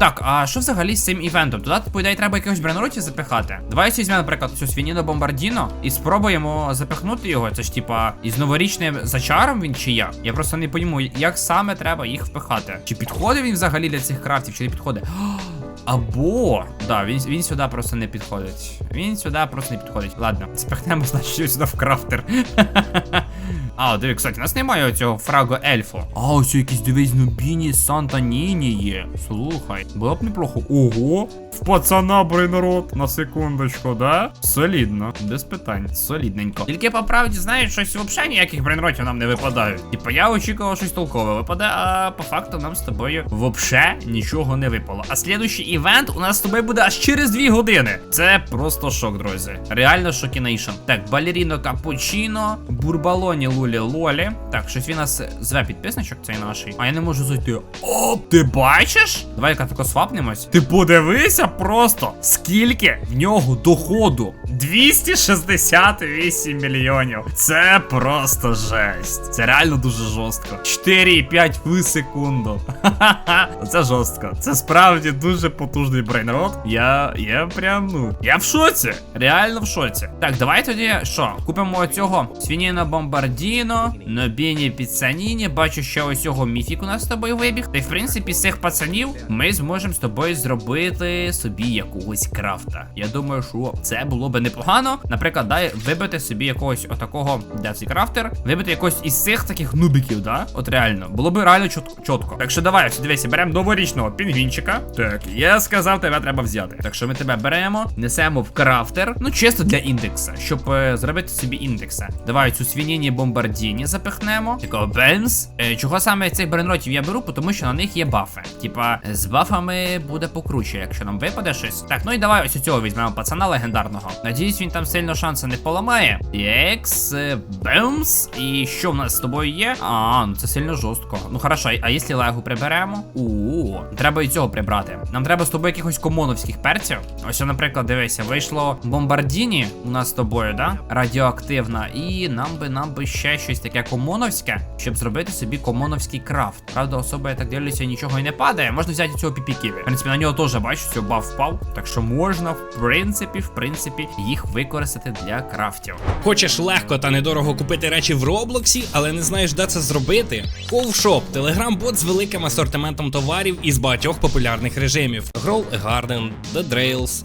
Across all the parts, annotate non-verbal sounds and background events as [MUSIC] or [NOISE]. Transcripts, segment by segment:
Так, а що взагалі з цим івентом? Туди, по ідеї, треба якихось бреноротів запихати. Давай візьмемо, наприклад, цю свініно бомбардіно і спробуємо запихнути його. Це ж типа із новорічним зачаром він чи як? Я просто не пойму, як саме треба їх впихати. Чи підходить він взагалі для цих крафтів, чи не підходить? [GASPS] Або, да, він, він сюди просто не підходить. Він сюди просто не підходить. Ладно, спихнемо, [LAUGHS] значить, сюди в крафтер. [LAUGHS] А, диви, кстати, у нас немає цього фрагу ельфу. А, ось якісь дивись нубіні Санта Ніні є. Слухай, було б неплохо. Ого! Пацана брейнрот, на секундочку, да? Солідно, без питань, солідненько. Тільки по правді, знаєш, щось взагалі ніяких брейнротів нам не випадають. Типа я очікував щось толкове випаде, а по факту нам з тобою взагалі нічого не випало. А слідуючий івент у нас з тобою буде аж через 2 години. Це просто шок, друзі. Реально шокінейшн. Так, балеріно капучино, бурбалоні лулі лолі. Так, щось він нас зве підписничок цей наший. А я не можу зайти. О, ти бачиш? Давай-ка тако свапнемось. Ти подивися просто, скільки в нього доходу. 268 мільйонів. Це просто жесть. Це реально дуже жорстко. 4,5 в секунду. Ха-ха-ха. Це жорстко. Це справді дуже потужний брейнрот. Я. Я прям, ну. Я в шоці. Реально в шоці. Так, давай тоді що? Купимо цього свініно бомбардіно, нобіні піцаніні. Бачу, що ось цього міфік у нас з тобою вибіг. Та й в принципі з цих пацанів ми зможемо з тобою зробити собі якогось крафта. Я думаю, що це було би непогано. Наприклад, дай вибити собі якогось отакого, де цей крафтер, вибити якогось із цих таких нубіків, да? От реально, було б реально чот- чітко. Так що давай, дивися, беремо новорічного пінгвінчика. Так, я сказав, тебе треба взяти. Так що ми тебе беремо, несемо в крафтер. Ну, чисто для індекса, щоб е, зробити собі індекса. Давай цю свініні бомбардіні запихнемо. Такого бенз. Е, чого саме цих бренротів я беру, тому що на них є бафи. Типа, з бафами буде покруче, якщо нам випаде щось. Так, ну і давай ось у цього візьмемо пацана легендарного. Надіюсь, він там сильно шанси не поламає. Єкс, е, бемс. І що в нас з тобою є? А, ну це сильно жорстко. Ну хорошо, а якщо легу приберемо? У, треба і цього прибрати. Нам треба з тобою якихось комоновських перців. Ось, наприклад, дивися, вийшло бомбардіні у нас з тобою, да? Радіоактивна. І нам би нам би ще щось таке комоновське, щоб зробити собі комоновський крафт. Правда, особа, я так дивлюся, нічого і не падає. Можна взяти цього піпіківі. В принципі, на нього теж бачу, що баф впав. Так що можна, в принципі, в принципі, їх використати для крафтів. Хочеш легко та недорого купити речі в Роблоксі, але не знаєш, де це зробити? Ковшоп телеграм-бот з великим асортиментом товарів із багатьох популярних режимів: Grow a Garden, The Drails,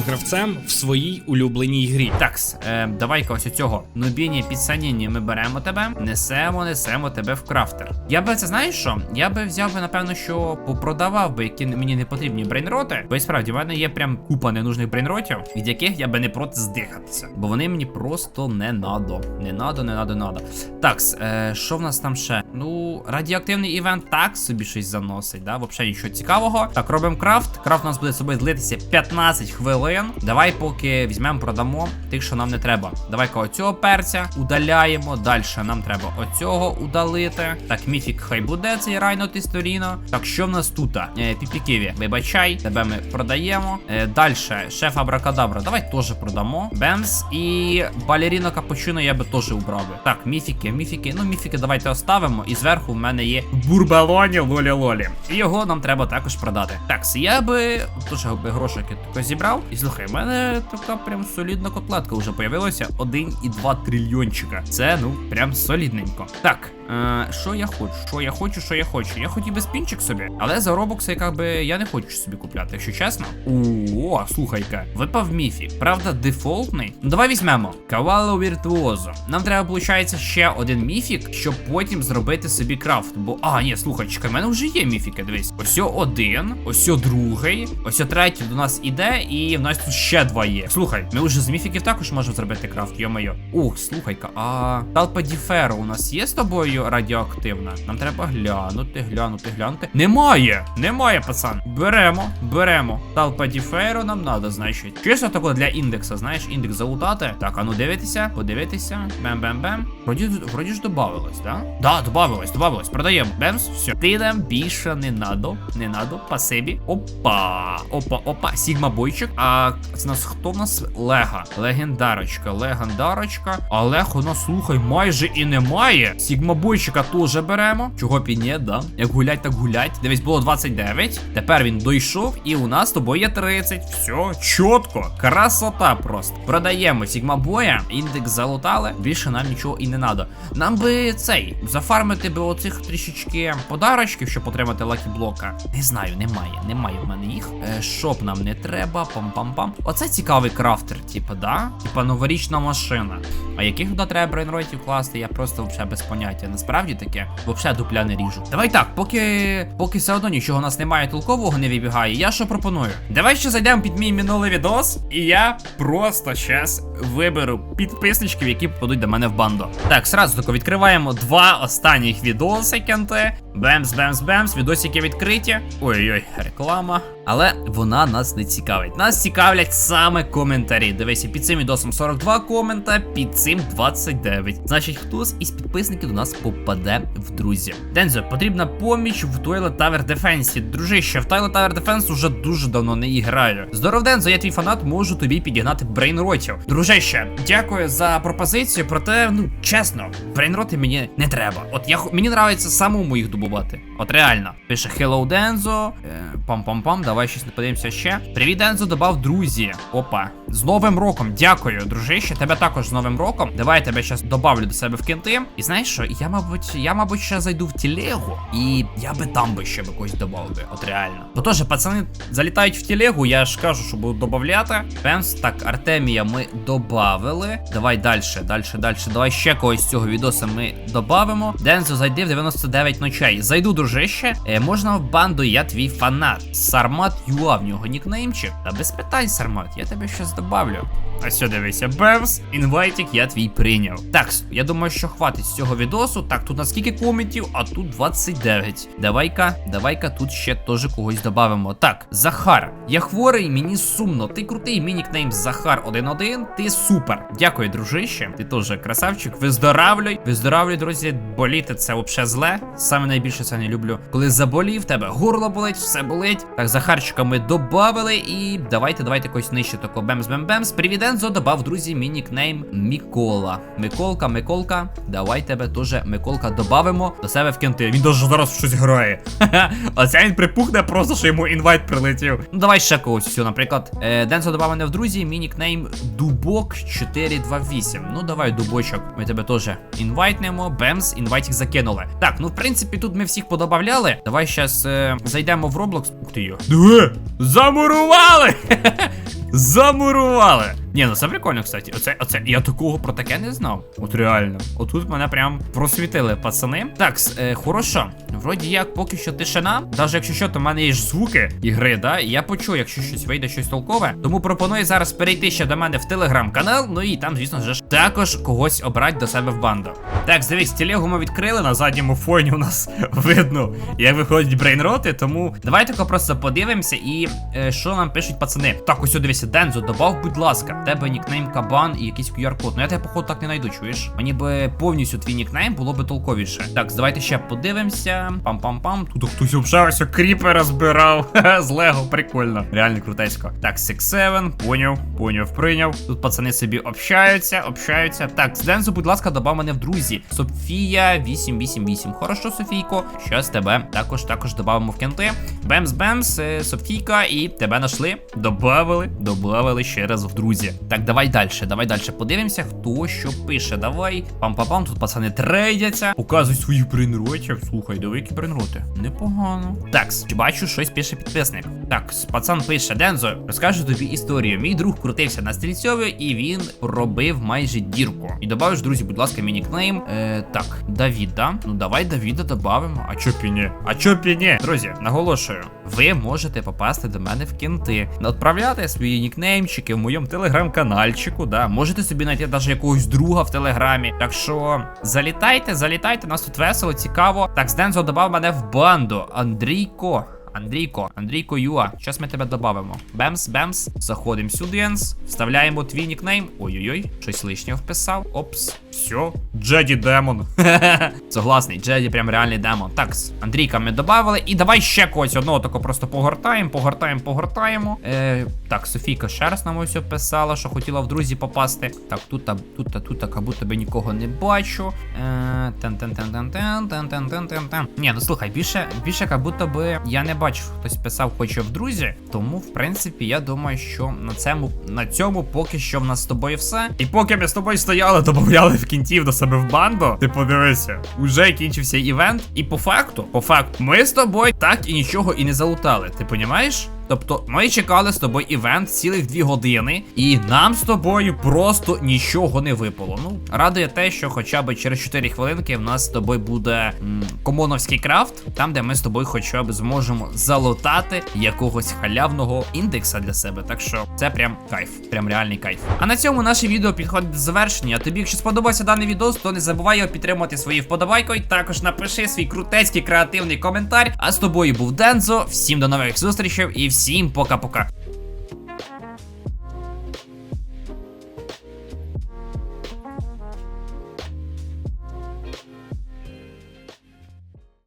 гравцем в своїй улюбленій грі. Такс, е, давай-ка ось цього. Нубіні підсаніні ми беремо тебе, несемо, несемо тебе в крафтер. Я би це знаєш що? Я би взяв би, напевно, що попродавав би, які мені не потрібні брейнроти. Бо і справді в мене є прям купа ненужних брейнротів, від яких я би не проти здихатися. Бо вони мені просто не надо. Не надо, не надо, надо. Такс, е, що в нас там ще? Ну, радіоактивний івент так собі щось заносить, да? Взагалі нічого цікавого. Так, робимо крафт. Крафт у нас буде з собою злитися 15 хвилин. Давай, поки візьмемо, продамо тих, що нам не треба. Давай-ка оцього перця удаляємо. Далі нам треба оцього удалити. Так, міфік хай буде цей райно тисторіно. Так, що в нас тут? Е, Піпіківі, вибачай, тебе ми продаємо. Е, Далі, шеф Абракадабра, давай теж продамо. Бемс і балеріно капучино я би теж убрав. Так, міфіки, міфіки. Ну, міфіки давайте оставимо. І зверху в мене є бурбалоні лолі-лолі. Його нам треба також продати. Так, я би би грошики тако зібрав. І слухай, в мене така прям солідна котлетка вже появилася. 1,2 трильйончика. Це ну прям солідненько. Так. Е, Що я хочу? Що я хочу, що я хочу? Я хотів би спінчик собі, але за робокси, як би я не хочу собі купляти, якщо чесно. О, слухай-ка, випав міфік. Правда, дефолтний. Ну давай візьмемо. Кавало віртуозо. Нам треба, виходить, ще один міфік, щоб потім зробити собі крафт. Бо, а, ні, слухай, чекай, в мене вже є міфіки, дивись. Ось один, ось другий, ось третій до нас іде, і в нас тут ще два є. Слухай, ми вже з міфіків також можемо зробити крафт, йо-моє. Ух, слухай-ка, а Талпа Діферо у нас є з тобою? Зброєю радіоактивна. Нам треба глянути, глянути, глянути. Немає! Немає, пацан. Беремо, беремо. Талпа Діфейро нам надо, значить. Чисто тако для індекса, знаєш, індекс залутати. Так, а ну дивитися, подивитися. Бем-бем-бем. Вроді, вроді ж добавилось, да? Да, добавилось, добавилось. Продаємо. Бемс, все. Ти нам більше не надо. Не надо. Пасибі. Опа. Опа, опа. Сігма бойчик. А це нас хто в нас? Лега. Легендарочка, легендарочка. А Лег у нас, слухай, майже і немає. Сігма бойчика теж беремо. Чого б і да? Як гулять, так гулять. Дивись, було 29. Тепер він дійшов, і у нас з тобою є 30. Все, чітко. Красота просто. Продаємо Сігма боя. Індекс залутали. Більше нам нічого і не надо. Нам би цей зафармити би оцих трішечки подарочків, щоб отримати лакі блока. Не знаю, немає. Немає в мене їх. Е, шоп нам не треба. Пам-пам-пам. Оце цікавий крафтер, типа, да? Типа новорічна машина. А яких туди треба брейнротів класти, я просто взагалі без поняття. Насправді таке, взагалі дупля не ріжу. Давай так, поки поки все одно нічого у нас немає толкового, не вибігає. Я що пропоную? Давай ще зайдемо під мій минулий відос, і я просто щас виберу підписничків, які попадуть до мене в банду. Так, сразу тако відкриваємо два останніх відоси, кенте. Бемс, бемс, бемс, відосики відкриті. Ой-ой, реклама. Але вона нас не цікавить. Нас цікавлять саме коментарі. Дивися, під цим відосом 42 комента, під цим 29. Значить, хтось із підписників до нас попаде в друзі. Дензо, потрібна поміч в Toilet Tower Defense. Дружище, в Toilet Tower Defense уже дуже давно не граю. Здоров, Дензо, я твій фанат, можу тобі підігнати брейнротів. Дружище, дякую за пропозицію, проте, ну, чесно, брейнроти мені не треба. От я мені нравиться самому їх добувати. От реально. Пише Hello Дензо. Пам-пам-пам, давай щось подивимося ще. Привіт, Дензо, добав друзі. Опа. З Новим роком. Дякую, дружище. Тебе також з Новим роком. Давай я тебе зараз добавлю до себе в кінти. І знаєш що? Я, мабуть, я, мабуть, ще зайду в телегу. І я би там би ще би когось добавив би. От реально. Бо теж, пацани залітають в телегу, я ж кажу, що буду додавати. Пемс, так, Артемія ми добавили. Давай далі, далі, далі. Давай ще когось з цього відоса ми добавимо. Дензо, зайди в 99 ночей. Зайду, дружище. Е, можна в банду, я твій фанат. Сармат Юа, в нього нікнеймчик. Та без питань, Сармат, я тебе щас добавлю. А що дивися, Бевс, інвайтик я твій прийняв. Так, я думаю, що хватить з цього відосу. Так, тут на скільки коментів, а тут 29. Давай-ка, давай-ка тут ще теж когось додамо. Так, Захар, я хворий, мені сумно. Ти крутий, мій нікнейм Захар 11. Ти супер. Дякую, дружище. Ти теж красавчик. Виздоравлюй. Виздоравлюй, друзі. Боліти це взагалі зле. Саме найбільше це не люблю. Коли заболів, тебе горло болить, все болить. Так, Захарчика ми добавили. І давайте, давайте когось нижче тако. Бемс, бем бемс. Привіт, Ензо, добав, друзі, мій нікнейм Мікола. Миколка, Миколка. Давай тебе теж Миколка добавимо до себе в кінти. Він даже зараз щось грає. [LAUGHS] Оце він припухне просто, що йому інвайт прилетів. Ну давай ще когось все, наприклад. Е, Дензо добав мене в друзі, мій нікнейм Дубок 428. Ну давай, дубочок. Ми тебе теж інвайтнемо. Бемс, інвайтик закинули. Так, ну в принципі, тут ми всіх подобавляли. Давай щас е, зайдемо в Roblox. Ух ти йо. Диви! Замурували! [LAUGHS] Замурували! Ні, ну це прикольно, кстати. Оце, оце, я такого про таке не знав. От реально. Отут мене прям просвітили, пацани. Так, е, хорошо. Вроді як поки що тишина. Навіть якщо що, то в мене є ж звуки ігри, да? І я почую, якщо щось вийде, щось толкове. Тому пропоную зараз перейти ще до мене в телеграм-канал. Ну і там, звісно ж, також когось обрати до себе в банду. Так, дивись, телегу ми відкрили на задньому фоні у нас [LAUGHS] видно, як виходять брейнроти. Тому давайте просто подивимося і е, що нам пишуть пацани. Так, ось о, дивися, Дензо, добав, будь ласка. В тебе нікнейм кабан і якийсь QR-код. Ну я тебе, походу, так не знайду, чуєш? Мені би повністю твій нікнейм було би толковіше. Так, давайте ще подивимося. Пам-пам-пам. Тут хтось ось кріпера збирав. [LAUGHS] З Лего, прикольно. Реально крутесько. Так, 6-7, поняв, поняв, прийняв. Тут пацани собі общаються, общаються. Так, з Дензо, будь ласка, добав мене в друзі. Софія 888. Хорошо, Софійко. Щас тебе також також додамо в кенти. Бемс-бемс, е, Софійка, і тебе нашли. Добавили, добавили ще раз в друзі. Так, давай далі, давай далі подивимося, хто що пише. Давай. Пам-пам-пам, тут пацани трейдяться. Показуй своїх брейнротів. Слухай, диви, які брейнроти. Непогано. Так, бачу, щось пише підписник. Так, пацан пише: Дензо, розкажу тобі історію. Мій друг крутився на стрільцьові, і він робив майже дірку. І добавиш, друзі, будь ласка, мій нікнейм. Е, так, Давід, да? Ну давай Давіда добавимо. А чо піні? А чо піні? Друзі, наголошую, ви можете попасти до мене в кінти. Відправляти свої нікнеймчики в моєму телеграм-канальчику. Да. Можете собі знайти навіть якогось друга в телеграмі. Так що залітайте, залітайте, нас тут весело, цікаво. Так, Здензо додав мене в банду. Андрійко. Андрійко, Андрійко Юа, зараз ми тебе додамо. Бемс, бемс. Заходимо сюди, Енс, вставляємо твій нікнейм. Ой-ой-ой, щось лишнє вписав. Опс. Все. Джеді Демон. [LAUGHS] Согласний, Джеді прям реальний демон. Так, Андрійка ми додали. І давай ще когось одного тако просто погортаємо, погортаємо, погортаємо. Е, так, Софійка ще раз нам ось писала, що хотіла в друзі попасти. Так, тут, тут, та- тут, як будто би нікого не бачу. Е, тен тен тен тен тен тен тен тен тен Ні, ну слухай, більше, більше як будто би я не бачив, хтось писав, хоче в друзі. Тому, в принципі, я думаю, що на цьому, на цьому поки що в нас з тобою все. І поки ми з тобою стояли, додавали в кінтів до себе в банду. Ти подивися, уже кінчився івент. І по факту, по факту, ми з тобою так і нічого і не залутали. Ти понімаєш? Тобто ми чекали з тобою івент цілих дві години, і нам з тобою просто нічого не випало. Ну, радує те, що хоча б через 4 хвилинки в нас з тобою буде м, комоновський крафт, там, де ми з тобою хоча б зможемо залутати якогось халявного індекса для себе. Так що це прям кайф, прям реальний кайф. А на цьому наше відео підходить до завершення. Тобі, якщо сподобався даний відос, то не забувай його підтримати своєю вподобайкою. Також напиши свій крутецький креативний коментар. А з тобою був Дензо. Всім до нових зустрічей і всім пока-пока.